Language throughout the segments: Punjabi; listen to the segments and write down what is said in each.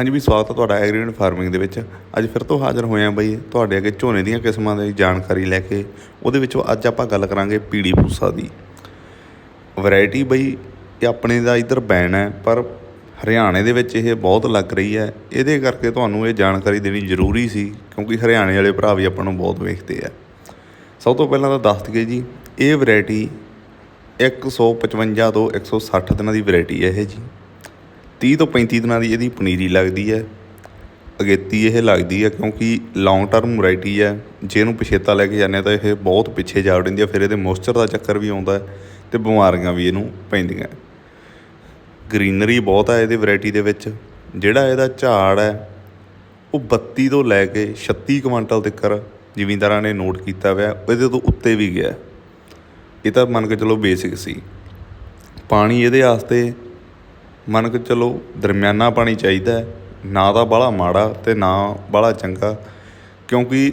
ਹਾਂਜੀ ਵੀ ਸਵਾਗਤ ਹੈ ਤੁਹਾਡਾ ਐਗਰੀਮੈਂਟ ਫਾਰਮਿੰਗ ਦੇ ਵਿੱਚ। ਅੱਜ ਫਿਰ ਤੋਂ ਹਾਜ਼ਰ ਹੋਏ ਹਾਂ ਬਈ ਤੁਹਾਡੇ ਅੱਗੇ ਝੋਨੇ ਦੀਆਂ ਕਿਸਮਾਂ ਦੀ ਜਾਣਕਾਰੀ ਲੈ ਕੇ, ਉਹਦੇ ਵਿੱਚੋਂ ਅੱਜ ਆਪਾਂ ਗੱਲ ਕਰਾਂਗੇ ਪੀੜੀ ਪੂਸਾ ਦੀ। ਵੈਰਾਈਟੀ ਬਈ ਇਹ ਆਪਣੇ ਦਾ ਇੱਧਰ ਬੈਨ ਹੈ, ਪਰ ਹਰਿਆਣੇ ਦੇ ਵਿੱਚ ਇਹ ਬਹੁਤ ਲੱਗ ਰਹੀ ਹੈ। ਇਹਦੇ ਕਰਕੇ ਤੁਹਾਨੂੰ ਇਹ ਜਾਣਕਾਰੀ ਦੇਣੀ ਜ਼ਰੂਰੀ ਸੀ, ਕਿਉਂਕਿ ਹਰਿਆਣੇ ਵਾਲੇ ਭਰਾ ਵੀ ਆਪਾਂ ਨੂੰ ਬਹੁਤ ਵੇਖਦੇ ਆ। ਸਭ ਤੋਂ ਪਹਿਲਾਂ ਤਾਂ ਦੱਸ ਦਈਏ ਜੀ, ਇਹ ਵੈਰਾਈਟੀ 155 ਤੋਂ 160 ਦਿਨਾਂ ਦੀ ਵੈਰਾਈਟੀ ਹੈ ਇਹ ਜੀ। 30 ਤੋਂ 35 ਦਿਨਾਂ ਦੀ ਇਹਦੀ ਪਨੀਰੀ ਲੱਗਦੀ ਹੈ। ਅਗੇਤੀ ਇਹ ਲੱਗਦੀ ਹੈ ਕਿਉਂਕਿ ਲੌਂਗ ਟਰਮ ਵੈਰਾਈਟੀ ਹੈ। ਜੇ ਇਹਨੂੰ ਪਿਛੇਤਾ ਲੈ ਕੇ ਜਾਂਦੇ ਹਾਂ ਤਾਂ ਇਹ ਬਹੁਤ ਪਿੱਛੇ ਜਾ ਵੜਦੀ ਹੈ, ਫਿਰ ਇਹਦੇ ਮੋਇਸਚਰ ਦਾ ਚੱਕਰ ਵੀ ਆਉਂਦਾ ਹੈ ਤੇ ਬਿਮਾਰੀਆਂ ਵੀ ਇਹਨੂੰ ਪੈਂਦੀਆਂ ਗ੍ਰੀਨਰੀ ਬਹੁਤ ਹੈ ਇਹਦੀ ਵੈਰਾਈਟੀ ਦੇ ਵਿੱਚ। ਜਿਹੜਾ ਇਹਦਾ ਝਾੜ ਹੈ, ਉਹ 32 ਤੋਂ ਲੈ ਕੇ 36 ਕੁਇੰਟਲ ਤੱਕ ਜ਼ਿਮੀਂਦਾਰਾਂ ਨੇ ਨੋਟ ਕੀਤਾ ਹੋਇਆ ਇਹਦੇ ਤੋਂ ਉੱਤੇ ਵੀ ਗਿਆ ਇਹ ਤਾਂ ਮੰਨ ਕੇ ਚਲੋ ਬੇਸਿਕ ਸੀ। ਪਾਣੀ ਇਹਦੇ ਵਾਸਤੇ ਮੰਨ ਕੇ ਚਲੋ ਦਰਮਿਆਨਾ ਪਾਣੀ ਚਾਹੀਦਾ ਨਾ ਤਾਂ ਬਾਹਲਾ ਮਾੜਾ ਅਤੇ ਨਾ ਬਾਹਲਾ ਚੰਗਾ, ਕਿਉਂਕਿ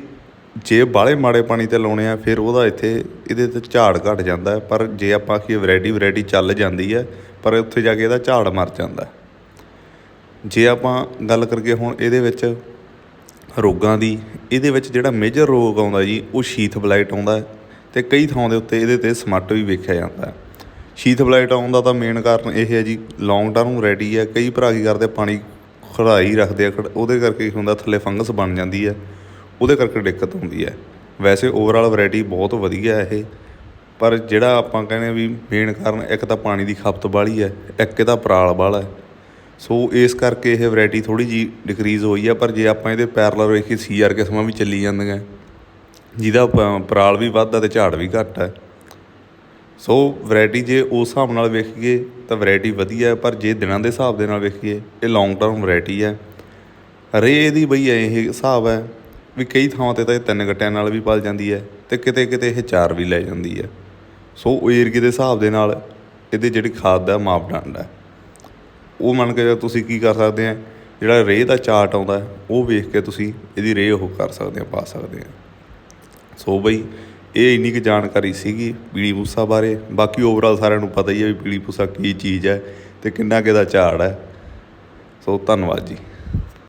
ਜੇ ਬਾਹਲੇ ਮਾੜੇ ਪਾਣੀ ਤੇ ਲਾਉਣੇ ਆ, ਫਿਰ ਉਹਦਾ ਇੱਥੇ, ਇਹਦੇ ਤੇ ਝਾੜ ਘਟ ਜਾਂਦਾ ਪਰ ਜੇ ਆਪਾਂ ਕੀ ਵੈਰਾਈਟੀ ਵੈਰਾਈਟੀ ਚੱਲ ਜਾਂਦੀ ਹੈ, ਪਰ ਉੱਥੇ ਜਾ ਕੇ ਇਹਦਾ ਝਾੜ ਮਰ ਜਾਂਦਾ ਜੇ ਆਪਾਂ ਗੱਲ ਕਰੀਏ ਹੁਣ ਇਹਦੇ ਵਿੱਚ ਰੋਗਾਂ ਦੀ, ਇਹਦੇ ਵਿੱਚ ਜਿਹੜਾ ਮੇਜਰ ਰੋਗ ਆਉਂਦਾ ਜੀ, ਉਹ ਸ਼ੀਥ ਬਲਾਈਟ ਆਉਂਦਾ ਹੈ ਤੇ ਕਈ ਥਾਵਾਂ ਦੇ ਉੱਤੇ ਇਹਦੇ ਤੇ ਸਮੱਟ ਵੀ ਵੇਖਿਆ ਜਾਂਦਾ ਸ਼ੀਥ ਬਲਾਈਟ ਆਉਣ ਦਾ ਤਾਂ ਮੇਨ ਕਾਰਨ ਇਹ ਹੈ ਜੀ ਲੌਂਗ ਟਰਮ ਰੈਡੀ ਹੈ। ਕਈ ਭਰਾ ਕੀ ਕਰਦੇ ਪਾਣੀ ਖੜਾਈ ਰੱਖਦੇ ਆ, ਖੜ- ਉਹਦੇ ਕਰਕੇ ਕੀ ਹੁੰਦਾ, ਥੱਲੇ ਫੰਗਸ ਬਣ ਜਾਂਦੀ ਹੈ। ਉਹਦੇ ਕਰਕੇ ਦਿੱਕਤ ਹੁੰਦੀ ਹੈ। ਵੈਸੇ ਓਵਰਆਲ ਵੈਰਾਈਟੀ ਬਹੁਤ ਵਧੀਆ ਹੈ ਇਹ। ਪਰ ਜਿਹੜਾ ਆਪਾਂ ਕਹਿੰਦੇ ਆ ਵੀ ਮੇਨ ਕਾਰਨ, ਇੱਕ ਤਾਂ ਪਾਣੀ ਦੀ ਖਪਤ ਵਾਲੀ ਹੈ, ਇੱਕ ਇਹਦਾ ਪਰਾਲ ਵਾਲਾ ਹੈ। ਸੋ ਇਸ ਕਰਕੇ ਇਹ ਵੈਰਾਈਟੀ ਥੋੜੀ ਜੀ ਡਿਕਰੀਜ਼ ਹੋਈ ਹੈ, ਪਰ ਜੇ ਆਪਾਂ ਇਹਦੇ ਪੈਰਲਲ ਵੇਖੀ ਸੀਆਰ ਕਿਸਮਾਂ ਵੀ ਚੱਲੀ ਜਾਂਦੀਆਂ। ਜਿਹਦਾ ਪ- ਪਰਾਲ ਵੀ ਵੱਧ ਆ ਤੇ ਝਾੜ ਵੀ ਘੱਟ ਹੈ। ਸੋ ਵੈਰਾਈਟੀ ਜੇ ਉਸ ਹਿਸਾਬ ਨਾਲ ਵੇਖੀਏ ਤਾਂ ਵੈਰਾਈਟੀ ਵਧੀਆ ਪਰ ਜੇ ਦਿਨਾਂ ਦੇ ਹਿਸਾਬ ਦੇ ਨਾਲ ਵੇਖੀਏ, ਇਹ ਲੌਂਗ ਟਰਮ ਵੈਰਾਈਟੀ ਹੈ। ਰੇ ਇਹਦੀ ਬਈ ਇਹ ਹਿਸਾਬ ਹੈ ਵੀ ਕਈ ਥਾਵਾਂ ਤੇ ਤਾਂ ਇਹ ਤਿੰਨ ਗੱਟਿਆਂ ਨਾਲ ਵੀ ਪਲ ਜਾਂਦੀ ਹੈ ਤੇ ਕਿਤੇ ਕਿਤੇ ਇਹ ਚਾਰ ਵੀ ਲੈ ਜਾਂਦੀ ਹੈ। ਸੋ ਉਹ ਏਰੀਏ ਦੇ ਹਿਸਾਬ ਦੇ ਨਾਲ ਇਹਦੇ ਜਿਹੜੀ ਖਾਦ ਦਾ ਮਾਪਦੰਡ ਹੈ। ਉਹ ਮੰਨ ਕੇ ਤੁਸੀਂ ਕੀ ਕਰ ਸਕਦੇ ਆ ਜਿਹੜਾ ਰੇਹ ਦਾ ਚਾਰਟ ਆਉਂਦਾ ਉਹ ਵੇਖ ਕੇ ਤੁਸੀਂ ਇਹਦੀ ਰੇਹ ਉਹ ਕਰ ਸਕਦੇ ਆ ਪਾ ਸਕਦੇ ਆ ਸੋ ਬਈ ਇਹ ਇੰਨੀ ਕੁ ਜਾਣਕਾਰੀ ਸੀਗੀ ਪੀਲੀ ਪੂਸਾ ਬਾਰੇ। ਬਾਕੀ ਓਵਰਆਲ ਸਾਰਿਆਂ ਨੂੰ ਪਤਾ ਹੀ ਹੈ ਵੀ ਪੀਲੀ ਪੂਸਾ ਕੀ ਚੀਜ਼ ਹੈ ਤੇ ਕਿੰਨਾ ਕਿਹਦਾ ਝਾੜ ਹੈ। ਸੋ ਧੰਨਵਾਦ ਜੀ।